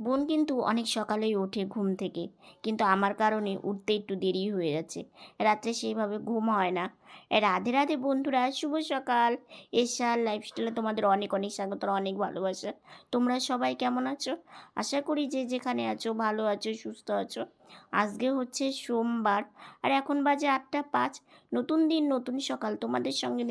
বোন কিন্তু অনেক সকালেই ওঠে ঘুম থেকে। কিন্তু আমার কারণে উঠতে একটু দেরি হয়ে যাচ্ছে। রাত্রে সেইভাবে ঘুম হয় না। রাধে রাধে বন্ধুরা, শুভ সকাল। এশার লাইফস্টাইলে তোমাদের অনেক অনেক স্বাগত, অনেক ভালোবাসা। তোমরা সবাই কেমন আছো? আশা করি যে যেখানে আছো, ভালো আছো, সুস্থ আছো। আজকে হচ্ছে সোমবার, আর এখন বাজে আটটা পাঁচ। নতুন দিন, নতুন সকাল। তোমাদের সঙ্গে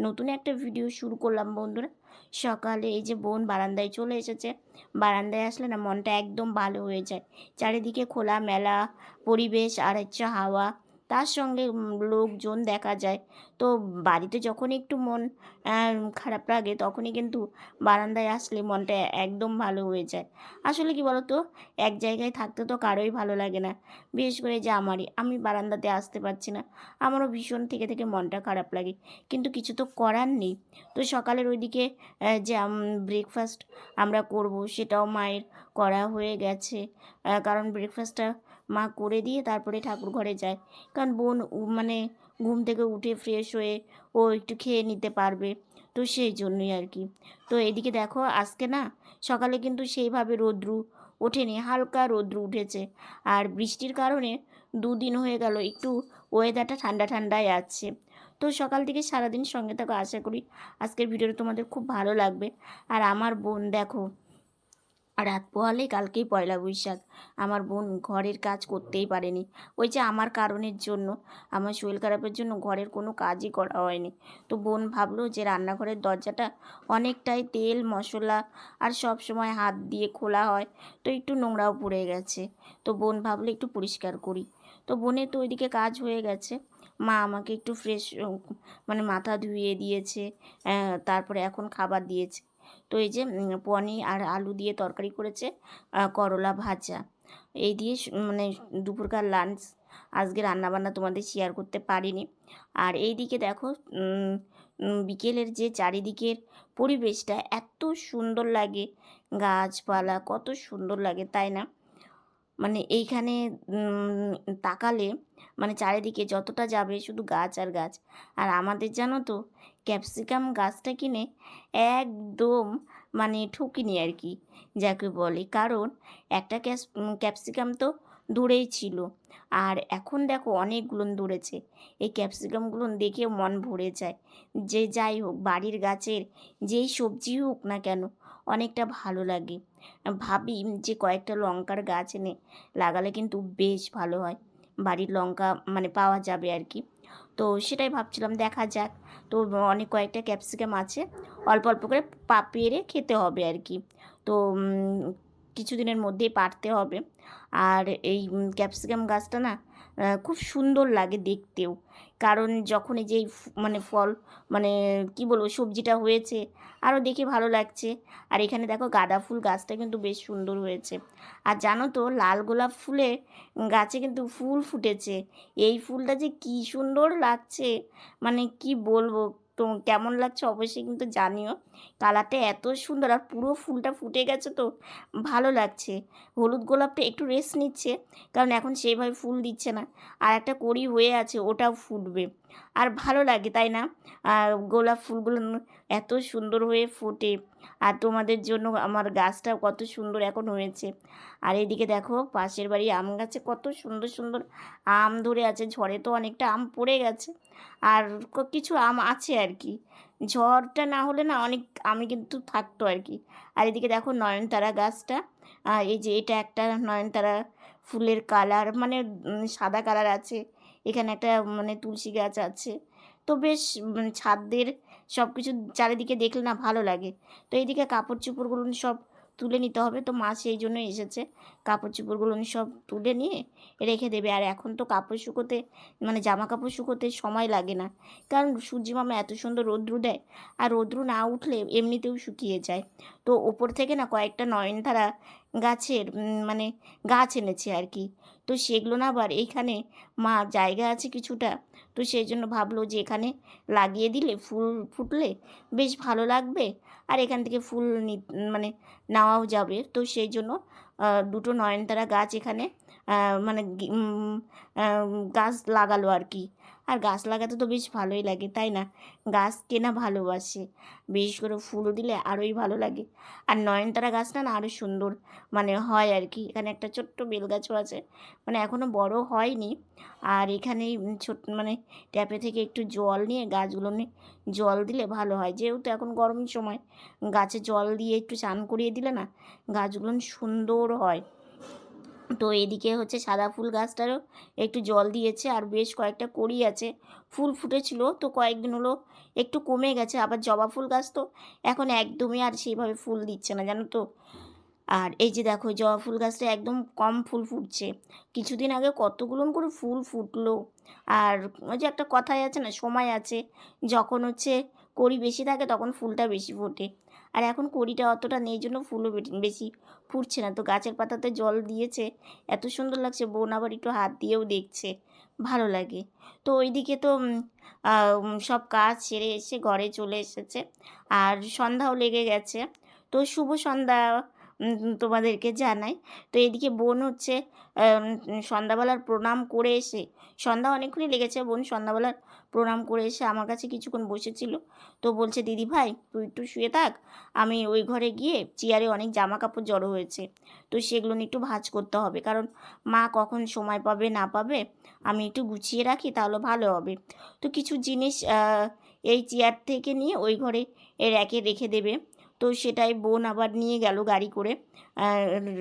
নতুন একটা ভিডিও শুরু করলাম বন্ধুরা। সকালে এই যে বোন বারান্দায় চলে এসেছে। বারান্দায় আসলে না মনটা একদম ভালো হয়ে যায়। চারিদিকে খোলা মেলা পরিবেশ আর হচ্ছে হাওয়া। তার সঙ্গে লোকজন দেখা যায়। তো বাড়িতে যখন একটু মন খারাপ লাগে, তখনই কিন্তু বারান্দায় আসলে মনটা একদম ভালো হয়ে যায়। আসলে কি বলতো, এক জায়গায় থাকতে তো কারোই ভালো লাগে না। বিশেষ করে যে আমারই, আমি বারান্দাতে আসতে পারছি না। আমারও ভীষণ থেকে থেকে মনটা খারাপ লাগে। কিন্তু কিছু তো করার নেই। তো সকালের ওইদিকে যে ব্রেকফাস্ট আমরা করব, সেটাও মায়ের করা হয়ে গেছে। কারণ ব্রেকফাস্টটা মা করে দিয়ে তারপরে ঠাকুর ঘরে যায়। কারণ বোন মানে ঘুম থেকে উঠে ফ্রেশ হয়ে ও একটু খেয়ে নিতে পারবে। তো সেই জন্যই আর কি। তো এদিকে দেখো, আজকে না সকালে কিন্তু সেইভাবে রোদ্রু ওঠেনি, হালকা রোদ্রু উঠেছে। আর বৃষ্টির কারণে দুদিন হয়ে গেল একটু ওয়েদারটা ঠান্ডা ঠান্ডায় আছে। তো সকাল থেকে সারাদিন সঙ্গে থাকো, আশা করি আজকের ভিডিওটা তোমাদের খুব ভালো লাগবে। আর আমার বোন দেখো রাত পোহালেই কালকেই পয়লা বৈশাখ। আমার বোন ঘরের কাজ করতেই পারেনি। ওই যে আমার কারণের জন্য, আমার শরীর খারাপের জন্য ঘরের কোনো কাজই করা হয়নি। তো বোন ভাবলো যে রান্নাঘরের দরজাটা অনেকটাই তেল, মশলা আর সব সময় হাত দিয়ে খোলা হয়, তো একটু নোংরাও পড়ে গেছে। তো বোন ভাবলো একটু পরিষ্কার করি। তো বোনের তো ওইদিকে কাজ হয়ে গেছে। মা আমাকে একটু ফ্রেশ মানে মাথা ধুয়ে দিয়েছে তারপরে এখন খাবার দিয়েছে। তো এই যে পনির আর আলু দিয়ে তরকারি করেছে করলা ভাজা। এই দিয়ে মানে দুপুরকার লাঞ্চ আজকে রান্নাবান্না তোমাদের শেয়ার করতে পারিনি। আর এই দিকে দেখো বিকেলের যে চারিদিকের পরিবেশটা এত সুন্দর লাগে, গাছপালা কত সুন্দর লাগে, তাই না? মানে এইখানে তাকালে মানে চারিদিকে যতটা যাবে শুধু গাছ আর গাছ। আর আমাদের জানো তো, ক্যাপসিকাম গাছটা কিনে একদম মানে ঠকিনি আর কি, যাকে বলে। কারণ একটা ক্যাস ক্যাপসিকাম তো দূরেই ছিল। আর এখন দেখো অনেকগুলো দূরেছে। এই ক্যাপসিকামগুলো দেখে মন ভরে যায়। যে যাই হোক, বাড়ির গাছের যেই সবজি হোক না কেন, অনেকটা ভালো লাগে। ভাবি যে কয়েকটা লঙ্কার গাছ এনে লাগালে কিন্তু বেশ ভালো হয়। বাড়ির লঙ্কা মানে পাওয়া যাবে আর কি। তো সেটাই ভাবছিলাম, দেখা যাক। তো অনেক কয়েকটা ক্যাপসিকাম আছে, অল্প অল্প করে পা পেরে খেতে হবে আর কি। তো কিছুদিনের মধ্যেই পারতে হবে। আর এই ক্যাপসিকাম গাছটা না খুব সুন্দর লাগে দেখতেও। কারণ যখন এই যে মানে ফল মানে কি বলব, সবজিটা হয়েছে, আরও দেখে ভালো লাগছে। আর এখানে দেখো গাঁদা ফুল গাছটা কিন্তু বেশ সুন্দর হয়েছে। আর জানো তো, লাল গোলাপ ফুলে গাছে কিন্তু ফুল ফুটেছে। এই ফুলটা যে কি সুন্দর লাগছে মানে কি বলব তো কেমন লাগছে অবশ্যই কিন্তু জানিও। কালারটা এত সুন্দর আর পুরো ফুলটা ফুটে গেছে তো, ভালো লাগছে। হলুদ গোলাপটা একটু রেস্ট নিচ্ছে, কারণ এখন সেইভাবে ফুল দিচ্ছে না। আর একটা কড়ি হয়ে আছে, ওটাও ফুটবে। আর ভালো লাগে, তাই না? গোলাপ ফুলগুলো এত সুন্দর হয়ে ফোটে। আর তোমাদের জন্য আমার গাছটা কত সুন্দর এখন হয়েছে। আর এদিকে দেখো, পাশের বাড়ি আম গাছে কত সুন্দর সুন্দর আম ধরে আছে, ঝড়ে তো অনেকটা আম পড়ে গেছে। আর কিছু আম আছে আর কি। ঝড়টা না হলে না অনেক আমি কিন্তু থাকতো আর কি। আর এদিকে দেখো নয়নতারা গাছটা এই যে এটা একটা নয়নতারা ফুলের কালার মানে সাদা কালার আছে। এখানে একটা মানে তুলসী গাছ আছে। তো বেশ মানে ছাদদের সব কিছু চারিদিকে দেখলে না ভালো লাগে। তো এইদিকে কাপড় চোপড়গুলো সব তুলে নিতে হবে। তো মা সেই জন্য এসেছে। কাপড় চোপড়গুলো সব তুলে নিয়ে রেখে দেবে। আর এখন তো কাপড় শুকোতে মানে জামা কাপড় শুকোতে সময় লাগে না। কারণ সূর্যি মামা এত সুন্দর রৌদ্রু দেয়, আর রৌদ্রু না উঠলে এমনিতেও শুকিয়ে যায়। তো ওপর থেকে না কয়েকটা নয়নতারা গাছের মানে গাছ এনেছে আর কি। তো সেগুলো না আবার এইখানে মা, জায়গা আছে কিছুটা, তো সেই জন্য ভাবলো যে এখানে লাগিয়ে দিলে ফুল ফুটলে বেশ ভালো লাগবে। আর এখান থেকে ফুল মানে নেওয়াও যাবে। তো সেই জন্য দুটো নয়নতারা গাছ এখানে মানে গাছ লাগালো আর কি। আর গাছ লাগাতে তো বেশ ভালোই লাগে, তাই না? গাছ কেনা ভালোবাসে। বিশেষ করে ফুল দিলে আরোই ভালো লাগে। আর নয়নতারা গাছটা না আরও সুন্দর মানে হয় আর কি এখানে একটা ছোট্ট বেল গাছও আছে মানে এখনও বড় হয়নি। আর এখানেই ছোট মানে ট্যাপে থেকে একটু জল নিয়ে গাছগুলো জল দিলে ভালো হয়। যেহেতু এখন গরম সময়, গাছে জল দিয়ে একটু চান করিয়ে দিলে না গাছগুলো সুন্দর হয়। তো এদিকে হচ্ছে সাদা ফুল গাছটারও একটু জল দিয়েছে আর বেশ কয়েকটা কড়ি আছে। ফুল ফুটেছিল তো কয়েকদিন হলো একটু কমে গেছে, আবার জবা ফুল গাছ তো এখন একদমই আর সেইভাবে ফুল দিচ্ছে না, জানো তো। আর এই যে দেখো জবা ফুল গাছটা একদম কম ফুল ফুটছে। কিছুদিন আগে কতগুলো করে ফুল ফুটলো। আর ওই যে একটা কথাই আছে না, সময় আছে। যখন হচ্ছে কড়ি বেশি থাকে তখন ফুলটা বেশি ফোটে। আর এখন কড়িটা অতটা নেই জন্য ফুলও বেশি ফুটছে না। তো গাছের পাতাতে জল দিয়েছে, এত সুন্দর লাগছে, বোন আবার একটু হাত দিয়েও দেখছে, ভালো লাগে। তো ওইদিকে তো সব কাজ সেরে এসে ঘরে চলে এসেছে, আর সন্ধ্যাও লেগে গেছে। তো শুভ সন্ধ্যা তোমাদেরকে জানাই। তো এদিকে বোন হচ্ছে সন্ধ্যাবেলার প্রণাম করে এসে, সন্ধ্যা অনেকক্ষণই লেগেছে বোন, সন্ধ্যাবেলার প্রণাম করে এসে আমার কাছে কিছুক্ষণ বসেছিল। তো বলছে, দিদি ভাই, তুই একটু শুয়ে থাক। আমি ওই ঘরে গিয়ে চেয়ারে অনেক জামা কাপড় জড়ো হয়েছে। তো সেগুলো একটু ভাজ করতে হবে। কারণ মা কখন সময় পাবে, না পাবে, আমি একটু গুছিয়ে রাখি, তাহলে ভালো হবে। তো কিছু জিনিস এই চেয়ার থেকে নিয়ে ওই ঘরে র্যাকে রেখে দেবে। তো সেটাই বোন আবার নিয়ে গেল গাড়ি করে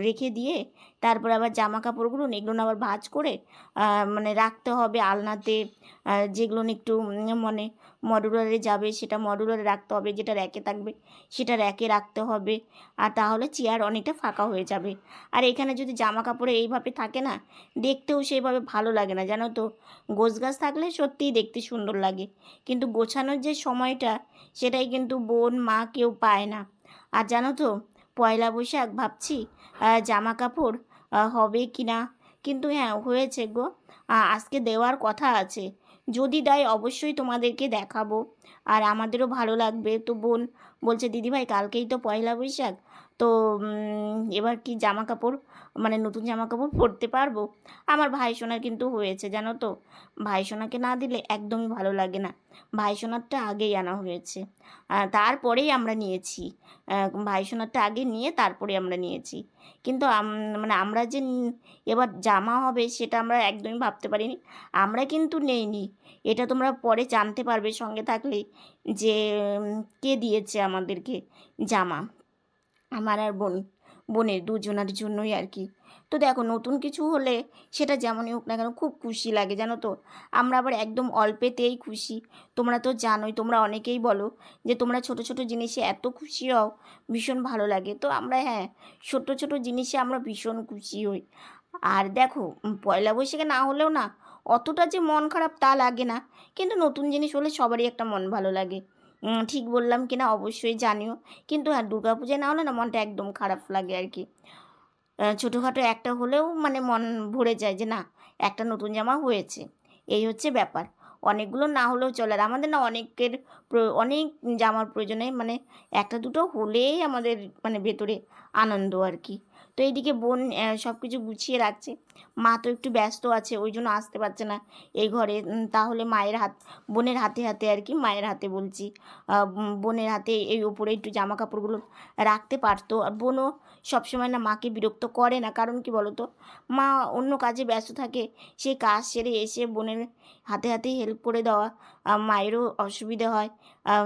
রেখে দিয়ে, তারপর আবার জামা কাপড়গুলো এগুলো আবার ভাজ করে মানে রাখতে হবে আলনাতে যেগুলো একটু মানে মডুলারে যাবে সেটা মডুলারে রাখতে হবে, যেটা র্যাকে থাকবে সেটা র্যাকে রাখতে হবে, আর তাহলে চেয়ার অনেকটা ফাঁকা হয়ে যাবে। আর এখানে যদি জামা কাপড়ে এইভাবে থাকে না, দেখতেও সেইভাবে ভালো লাগে না, জানো তো? গোছ গাছ থাকলে সত্যিই দেখতে সুন্দর লাগে, কিন্তু গোছানোর যে সময়টা, সেটাই কিন্তু বোন, মা কেউ পায় না। আর জানো তো, পয়লা বৈশাখ ভাবছি জামা কাপড় হবে কি না কিন্তু হ্যাঁ হয়েছে গো। আজকে দেওয়ার কথা আছে। যদি দেয় অবশ্যই তোমাদেরকে দেখাবো। আর আমাদেরও ভালো লাগবে। তো বোন, বলছে, দিদিভাই, কালকেই তো পয়লা বৈশাখ। তো এবার কি জামা কাপড় মানে নতুন জামা কাপড় পরতে পারব? আমার ভাই সোনার কিন্তু হয়েছে, জানো তো। ভাই সোনাকে না দিলে একদমই ভালো লাগে না। ভাই সোনারটা আগেই আনা হয়েছে। তারপরেই আমরা নিয়েছি। ভাই সোনারটা আগে নিয়ে তারপরে আমরা নিয়েছি। কিন্তু মানে আমরা যে এবার জামা হবে সেটা আমরা একদমই ভাবতে পারিনি। আমরা কিন্তু নেইনি। এটা তোমরা পরে জানতে পারবে সঙ্গে থাকলে যে কে দিয়েছে আমাদেরকে জামা। আমার আর বোন, বোনের দুজনার জন্যই আর কি। তো দেখো, নতুন কিছু হলে সেটা যেমনই হোক না কেন খুব খুশি লাগে, জানো তো? আমরা আবার একদম অল্পেতেই খুশি। তোমরা তো জানোই, তোমরা অনেকেই বলো যে তোমরা ছোট ছোট জিনিসে এত খুশি হও, ভীষণ ভালো লাগে। তো আমরা হ্যাঁ ছোট ছোট জিনিসে আমরা ভীষণ খুশি হই। আর দেখো পয়লা বৈশাখে না হলেও না, অতটা যে মন খারাপ তা লাগে না। কিন্তু নতুন জিনিস হলে সবারই একটা মন ভালো লাগে। ঠিক বললাম কিনা অবশ্যই জানিও। কিন্তু হ্যাঁ দুর্গা পূজায় না হলে না মনটা একদম খারাপ লাগে আর কি। ছোটোখাটো একটা হলেও মানে মন ভরে যায় যে না, একটা নতুন জামা হয়েছে। এই হচ্ছে ব্যাপার। অনেকগুলো না হলেও চলে আর আমাদের না অনেকের অনেক জামার প্রয়োজনে মানে একটা দুটো হলেই আমাদের মানে ভেতরে আনন্দ আর কি। তো এইদিকে বোন সব কিছু গুছিয়ে রাখছে। মা তো একটু ব্যস্ত আছে, ওই জন্য আসতে পারছে না এই ঘরে। তাহলে মায়ের হাত, বোনের হাতে হাতে আর কি মায়ের হাতে বলছি। বোনের হাতে এই ওপরে একটু জামা কাপড়গুলো রাখতে পারতো। আর বোনও সবসময় না মাকে বিরক্ত করে না। কারণ কি বলতো? মা অন্য কাজে ব্যস্ত থাকে সেই কাজ সেরে এসে বোনের হাতে হাতে হেল্প করে দেওয়া মায়েরও অসুবিধা হয়।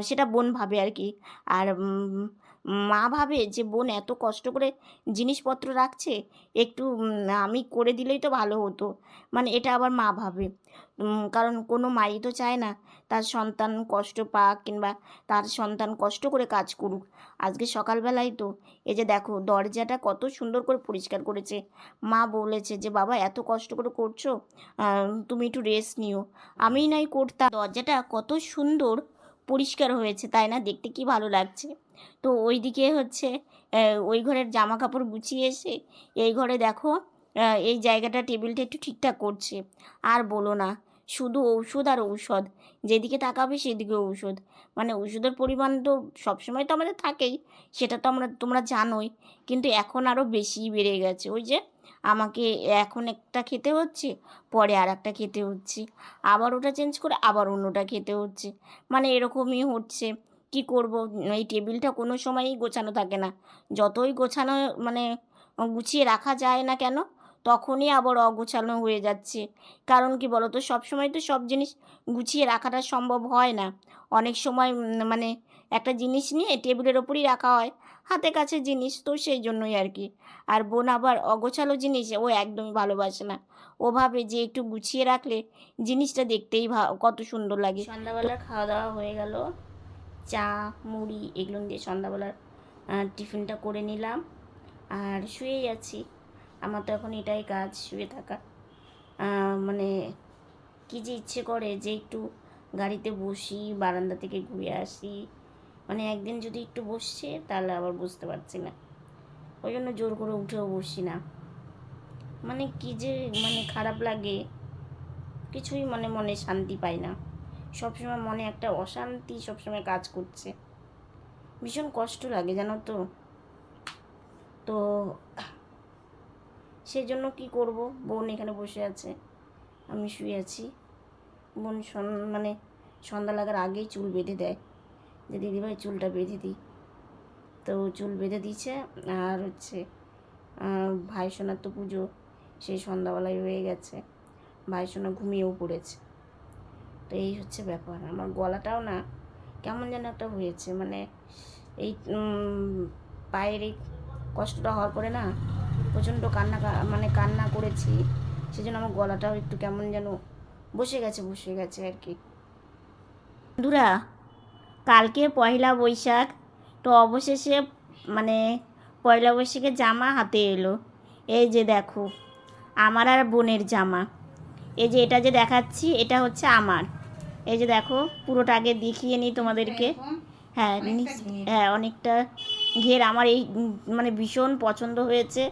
সেটা বোন ভাবে আর কি। আর মা ভাবে যে বোন এত কষ্ট করে জিনিসপত্র রাখছে, একটু আমি করে দিলেই তো ভালো হতো। মানে এটা আবার মা ভাবে। কারণ কোনো মাই তো চায় না তার সন্তান কষ্ট পাক কিংবা তার সন্তান কষ্ট করে কাজ করুক। আজকে সকালবেলায় তো এই যে দেখো দরজাটা কত সুন্দর করে পরিষ্কার করেছে। মা বলেছে যে, বাবা, এত কষ্ট করে করছ তুমি একটু রেস্ট নিও। আমি নাই করতাম। দরজাটা কত সুন্দর পরিষ্কার হয়েছে, তাই না? দেখতে কি ভালো লাগছে? তো ওই দিকে হচ্ছে ওই ঘরের জামা কাপড় গুছিয়ে এসে এই ঘরে দেখো এই জায়গাটা টেবিলটা একটু ঠিকঠাক করছে। আর বলো না, শুধু ঔষধ আর ঔষধ। যেদিকে তাকাবে সেদিকে ঔষধ। মানে ওষুধের পরিমাণ তো সবসময় তো আমাদের থাকেই, সেটা তো আমরা, তোমরা জানোই। কিন্তু এখন আরও বেশিই বেড়ে গেছে। ওই যে আমাকে এখন একটা খেতে হচ্ছে, পরে আর একটা খেতে হচ্ছে। আবার ওটা চেঞ্জ করে আবার অন্যটা খেতে হচ্ছে। মানে এরকমই হচ্ছে। কি করব? এই টেবিলটা কোনো সময়ই গোছানো থাকে না। যতই গোছানো মানে গুছিয়ে রাখা যায় না কেন, তখনই আবার অগোছানো হয়ে যাচ্ছে। কারণ কি বলো তো সবসময় তো সব জিনিস গুছিয়ে রাখাটা সম্ভব হয় না। অনেক সময় মানে একটা জিনিস নিয়ে টেবিলের ওপরই রাখা হয়, হাতে কাছে জিনিস তো সেই জন্যই আর কি। আর বোন আবার অগোছালো জিনিস ও একদমই ভালোবাসে না। ও ভাবে যে একটু গুছিয়ে রাখলে জিনিসটা দেখতেই কত সুন্দর লাগে। সন্ধ্যাবেলার খাওয়া দাওয়া হয়ে গেল। চা, মুড়ি এগুলো দিয়ে সন্ধ্যাবেলার টিফিনটা করে নিলাম। আর শুয়েই আছি। আমার তো এখন এটাই কাজ, শুয়ে থাকা। মানে কী যে ইচ্ছে করে যে একটু গাড়িতে বসি, বারান্দা থেকে ঘুরে আসি। মানে একদিন যদি একটু বসছে, তাহলে আবার বুঝতে পারছি না। ওই জন্য জোর করে উঠেও বসি না। মানে কী যে মানে খারাপ লাগে, কিছুই মানে মনে শান্তি পাই না। সবসময় মনে একটা অশান্তি সবসময় কাজ করছে। ভীষণ কষ্ট লাগে, জানো তো। তো সেই জন্য কি করব? বোন এখানে বসে আছে, আমি শুয়ে আছি। বোন মানে সন্ধ্যা লাগার আগেই চুল বেঁধে দেয়। যে দিদিভাই চুলটা বেঁধে দিই। তো চুল বেঁধে দিয়েছে, আর হচ্ছে ভাই সোনার তো পুজো সেই সন্ধ্যাবেলায় হয়ে গেছে। ভাই সোনা ঘুমিয়েও পড়েছে। তো এই হচ্ছে ব্যাপার। আমার গলাটাও না কেমন যেন একটা হয়েছে মানে এই পায়ের এই কষ্টটা হওয়ার পরে না প্রচণ্ড কান্না মানে কান্না করেছি। সেই জন্য আমার গলাটাও একটু কেমন যেন বসে গেছে বসে গেছে আর কি। বন্ধুরা কালকে পয়লা বৈশাখ তো অবশেষে মানে পয়লা বৈশাখের জামা হাতে এলো। এই যে দেখো আমার আর বোনের জামা। এই যে এটা যে দেখাচ্ছি এটা হচ্ছে আমার। এই যে দেখো পুরোটা আগে দেখিয়ে নিই তোমাদেরকে। হ্যাঁ হ্যাঁ অনেকটা ঘের। আমার এই মানে ভীষণ পছন্দ হয়েছে।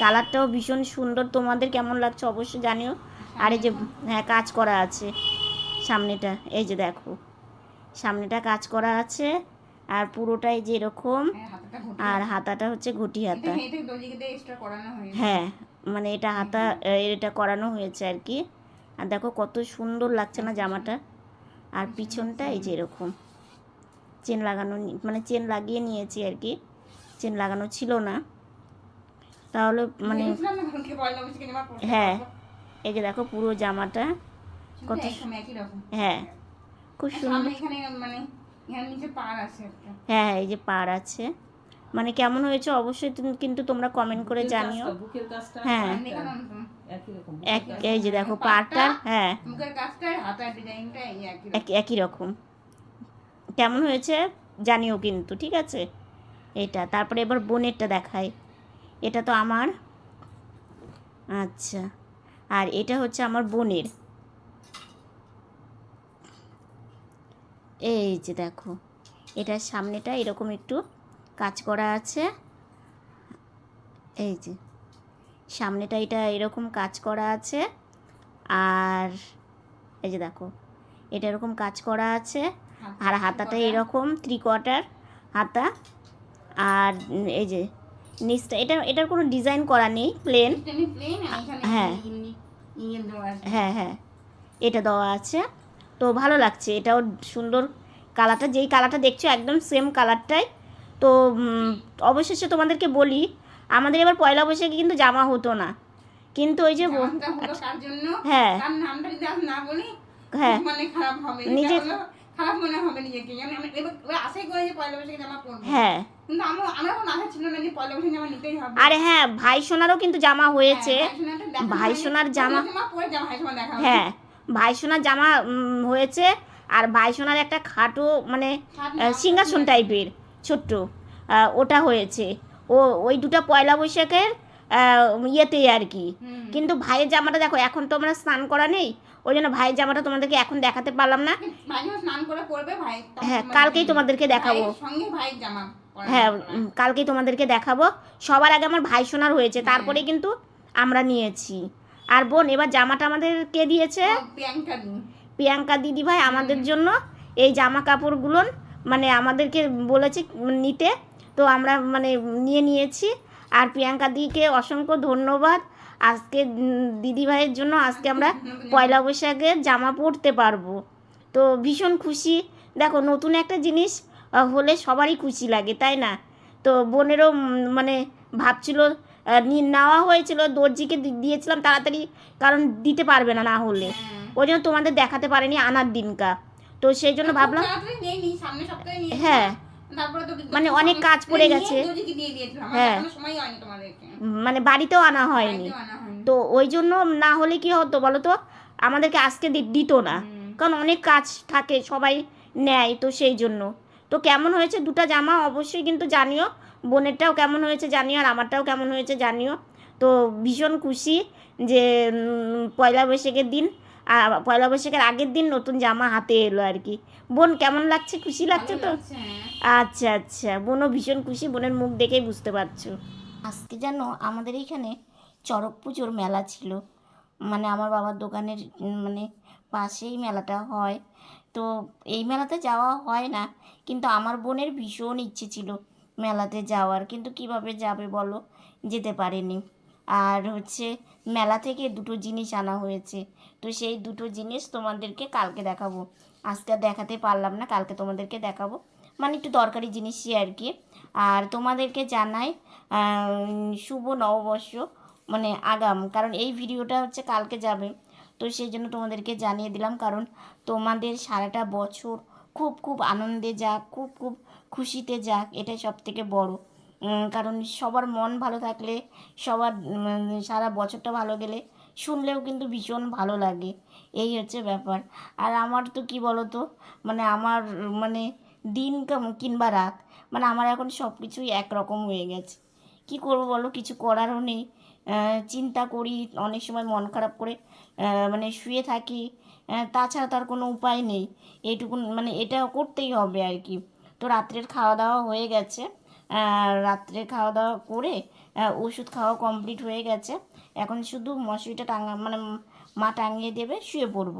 কালারটাও ভীষণ সুন্দর। তোমাদের কেমন লাগছে অবশ্যই জানিও। আর এই যে হ্যাঁ কাজ করা আছে। সামনেটা এই যে দেখো। সামনেটা কাজ করা আছে আর পুরোটাই যে এরকম আর হাতাটা হচ্ছে ঘটি হাতা। হ্যাঁ মানে এটা হাতা এটা করানো হয়েছে আর কি। আর দেখো কত সুন্দর লাগছে না জামাটা। আর পিছনটা এই যে এরকম। চেন লাগানো মানে চেন লাগিয়ে নিয়েছি আর কি। চেন লাগানো ছিল না। তাহলে মানে হ্যাঁ এই যে দেখো পুরো জামাটা কত হ্যাঁ খুব সুন্দর। মানে এখানে নিচে পাড় আছে একটা। হ্যাঁ হ্যাঁ এই যে পার আছে। মানে কেমন হয়েছে অবশ্যই তুমি- কিন্তু তোমরা কমেন্ট করে জানিও। হ্যাঁ। এই যে দেখো পারটা হ্যাঁ। একই এক একই রকম। কেমন হয়েছে জানিও কিন্তু ঠিক আছে? এটা তারপরে এবার বোনেরটা দেখাই। এটা তো আমার। আচ্ছা। আর এটা হচ্ছে আমার বোনের। এই যে দেখো এটার সামনেটা এরকম একটু কাজ করা আছে। এই যে সামনেটা এটা এরকম কাজ করা আছে। আর এই যে দেখো এটা এরকম কাজ করা আছে। আর হাতাটা এরকম থ্রি কোয়ার্টার হাতা। আর এই যে নিচটা এটা এটার কোনো ডিজাইন করা নেই প্লেন। হ্যাঁ। হ্যাঁ হ্যাঁ এটা দেওয়া আছে। তো ভালো লাগছে এটাও সুন্দর কালারটা যেই কালারটা দেখছ একদম সেম কালারটাই। তো অবশেষে তোমাদেরকে বলি আমাদের এবার পয়লা বৈশাখে কিন্তু জামা হতো না। কিন্তু ওই যে হ্যাঁ। হ্যাঁ। মানে খারাপ হবে। নিজে- নিজে খারাপ মনে হবে নিজেকে। যেমন আমি এবার আশাই করে যে পয়লা বৈশাখে জামা পরবো। হ্যাঁ। কিন্তু কোনো আশা ছিল না যে পয়লা বৈশাখে জামা নিতেই হবে। আরে হ্যাঁ ভাই সোনারও কিন্তু জামা হয়েছে। হ্যাঁ, ভাই সোনার জামা- পরে জামা ভাইসোনা দেখা হ্যাঁ ভাই সোনার জামা হয়েছে। আর ভাই সোনার একটা খাটো মানে সিংহাসন টাইপের ছোট্ট ওটা হয়েছে। ও ওই দুটো পয়লা বৈশাখের ইয়েতে আর কি। কিন্তু ভাইয়ের জামাটা দেখো এখন তো আমরা স্নান করা নেই। ওই জন্য ভাইয়ের জামাটা তোমাদেরকে এখন দেখাতে পারলাম না। স্নান করে পরবে ভাই হ্যাঁ, কালকেই তোমাদেরকে দেখাবো। সঙ্গে ভাইয়ের জামা হ্যাঁ কালকেই তোমাদেরকে দেখাবো। সবার আগে আমার ভাই সোনার হয়েছে তারপরে কিন্তু আমরা নিয়েছি। আর বোন এবার জামাটা আমাদের কে দিয়েছে? প্রিয়াঙ্কা প্রিয়াঙ্কা দিদি ভাই আমাদের জন্য এই জামা কাপড়গুলো মানে আমাদেরকে বলেছে নিতে। তো আমরা মানে নিয়ে নিয়েছি। আর প্রিয়াঙ্কা দিকে অসংখ্য ধন্যবাদ। আজকে দিদি ভাইয়ের জন্য আজকে আমরা পয়লা বৈশাখে জামা পরতে পারব। তো ভীষণ খুশি। দেখো নতুন একটা জিনিস হলে সবারই খুশি লাগে তাই না? তো বোনেরও মানে ভাবছিল নেওয়া হয়েছিল দর্জিকে দিয়েছিলাম তাড়াতাড়ি কারণ দিতে পারবে না না হলে। হ্যাঁ। ওই জন্য তোমাদের দেখাতে পারেনি আনার দিনকা তো সেই জন্য ভাবলাম সপ্তাহে নিয়ে হ্যাঁ। মানে অনেক কাজ পড়ে গেছে। হ্যাঁ। মানে বাড়িতেও আনা হয়নি। তো ওই জন্য না হলে কি হতো বলো তো? আমাদেরকে আজকে দিত না। কারণ অনেক কাজ থাকে সবাই নেয় তো সেই জন্য। তো কেমন হয়েছে? দুটো জামা অবশ্যই কিন্তু জানিও। বোনেরটাও কেমন হয়েছে জানিও আর আমারটাও কেমন হয়েছে জানিও। তো ভীষণ খুশি যে পয়লা বৈশাখের দিন পয়লা বৈশাখের আগের দিন নতুন জামা হাতে এলো আর কি। বোন কেমন লাগছে? খুশি লাগছে তো? হ্যাঁ। আচ্ছা আচ্ছা। বোনও ভীষণ খুশি বোনের মুখ দেখেই বুঝতে পারছ। আজকে যেন আমাদের এইখানে চড়ক পুজোর মেলা ছিল। মানে আমার বাবার দোকানের মানে পাশেই মেলাটা হয়। তো এই মেলাতে যাওয়া হয় না কিন্তু আমার বোনের ভীষণ ইচ্ছে ছিল মেলাতে যাওয়ার। কিন্তু কীভাবে যাবে বলো? যেতে পারেনি। আর হচ্ছে মেলা থেকে দুটো জিনিস আনা হয়েছে। তো সেই দুটো জিনিস তোমাদেরকে কালকে দেখাবো। আজকে আর দেখাতে পারলাম না, কালকে তোমাদেরকে দেখাবো। মানে একটু দরকারি জিনিসই আর কি। আর তোমাদেরকে জানাই শুভ নববর্ষ মানে আগাম। কারণ এই ভিডিওটা হচ্ছে কালকে যাবে। তো সেই জন্য তোমাদেরকে জানিয়ে দিলাম, কারণ তোমাদের সারাটা বছর খুব খুব আনন্দে যাক, খুব খুব খুশিতে যাক, এটাই সব থেকে বড় কারণ সবার মন ভালো থাকলে, সবার সারা বছরটা ভালো গেলে শুনলেও কিন্তু ভীষণ ভালো লাগে। এই হচ্ছে ব্যাপার। আর আমার তো কি বলো তো মানে আমার মানে দিন কিংবা রাত মানে আমার এখন সব কিছুই একরকম হয়ে গেছে। কি করব বলো? কিছু করারও নেই। চিন্তা করি, অনেক সময় মন খারাপ করে মানে শুয়ে থাকি। তাছাড়া তার কোনো উপায় নেই। এইটুকু মানে এটা করতেই হবে আর কি। তো রাত্রের খাওয়া দাওয়া হয়ে গেছে। রাত্রে খাওয়া দাওয়া করে ওষুধ খাওয়া কমপ্লিট হয়ে গেছে। এখন শুধু মশারিটা টাঙা মানে মা টাঙিয়ে দেবে, শুয়ে পড়ব।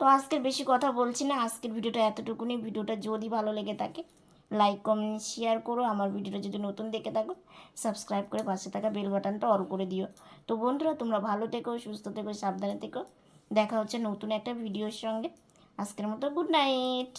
তো আজকের বেশি কথা বলছি না, আজকের ভিডিওটা এতটুকুনি। ভিডিওটা যদি ভালো লেগে থাকে লাইক কমেন্ট শেয়ার করো। আমার ভিডিওটা যদি নতুন দেখে থাকো সাবস্ক্রাইব করে পাশে থাকা বেল বাটনটা অন করে দিও। তো বন্ধুরা, তোমরা ভালো থেকো, সুস্থ থেকো, সাবধানে থেকো। দেখা হচ্ছে নতুন একটা ভিডিওর সঙ্গে। আজকের মতো গুড নাইট